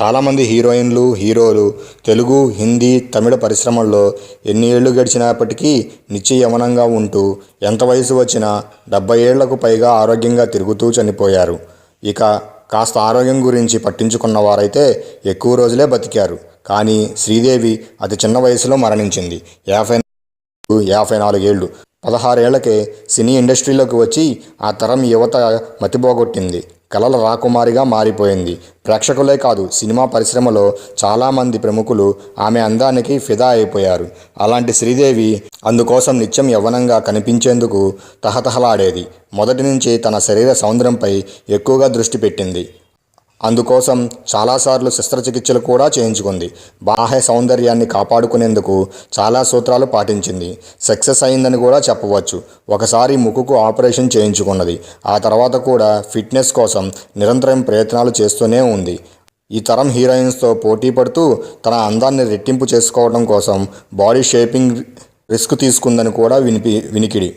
చాలామంది హీరోయిన్లు హీరోలు తెలుగు హిందీ తమిళ పరిశ్రమల్లో ఎన్ని ఏళ్ళు గడిచినప్పటికీ నిత్య యవనంగా ఉంటూ ఎంత వయసు వచ్చినా డెబ్బై ఏళ్ళకు పైగా ఆరోగ్యంగా తిరుగుతూ చనిపోయారు. ఇక కాస్త ఆరోగ్యం గురించి పట్టించుకున్న వారైతే ఎక్కువ రోజులే బతికారు. కానీ శ్రీదేవి అతి చిన్న వయసులో మరణించింది. యాభై యాభై నాలుగేళ్ళు పదహారేళ్ళకే సినీ ఇండస్ట్రీలోకి వచ్చి ఆ తరం యువత మతిపోగొట్టింది. కలల రాకుమారిగా మారిపోయింది. ప్రేక్షకులే కాదు సినిమా పరిశ్రమలో చాలామంది ప్రముఖులు ఆమె అందానికి ఫిదా అయిపోయారు. అలాంటి శ్రీదేవి అందుకోసం నిత్యం యవ్వనంగా కనిపించేందుకు తహతహలాడేది. మొదటి నుంచి తన శరీర సౌందర్యంపై ఎక్కువగా దృష్టి పెట్టింది. అందుకోసం చాలాసార్లు శస్త్రచికిత్సలు కూడా చేయించుకుంది. బాహ్య సౌందర్యాన్ని కాపాడుకునేందుకు చాలా సూత్రాలు పాటించింది. సక్సెస్ అయిందని కూడా చెప్పవచ్చు. ఒకసారి ముక్కుకు ఆపరేషన్ చేయించుకున్నది. ఆ తర్వాత కూడా ఫిట్నెస్ కోసం నిరంతరం ప్రయత్నాలు చేస్తూనే ఉంది. ఈ తరం హీరోయిన్స్తో పోటీ పడుతూ తన అందాన్ని రెట్టింపు చేసుకోవడం కోసం బాడీ షేపింగ్ రిస్క్ తీసుకుందని కూడా వినిపి వినికిడి.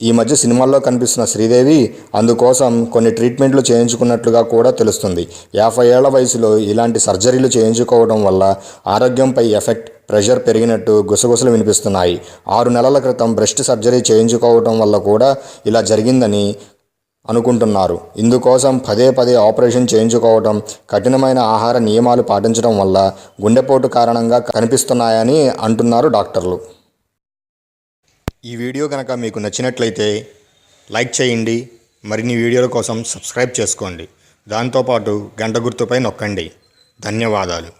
ఈ మధ్య సినిమాల్లో కనిపిస్తున్న శ్రీదేవి అందుకోసం కొన్ని ట్రీట్మెంట్లు చేయించుకున్నట్లుగా కూడా తెలుస్తుంది. యాభై ఏళ్ళ వయసులో ఇలాంటి సర్జరీలు చేయించుకోవడం వల్ల ఆరోగ్యంపై ఎఫెక్ట్ ప్రెషర్ పెరిగినట్టు గుసగుసలు వినిపిస్తున్నాయి. ఆరు నెలల క్రితం బ్రెస్ట్ సర్జరీ చేయించుకోవడం వల్ల కూడా ఇలా జరిగిందని అనుకుంటున్నారు. ఇందుకోసం పదే పదే ఆపరేషన్ చేయించుకోవడం కఠినమైన ఆహార నియమాలు పాటించడం వల్ల గుండెపోటు కారణంగా కనిపిస్తున్నాయని అంటున్నారు డాక్టర్లు. ఈ వీడియో కనుక మీకు నచ్చినట్లయితే లైక్ చేయండి మరిన్ని వీడియోల కోసం సబ్స్క్రైబ్ చేసుకోండి. దాంతోపాటు గంట గుర్తుపై నొక్కండి. ధన్యవాదాలు.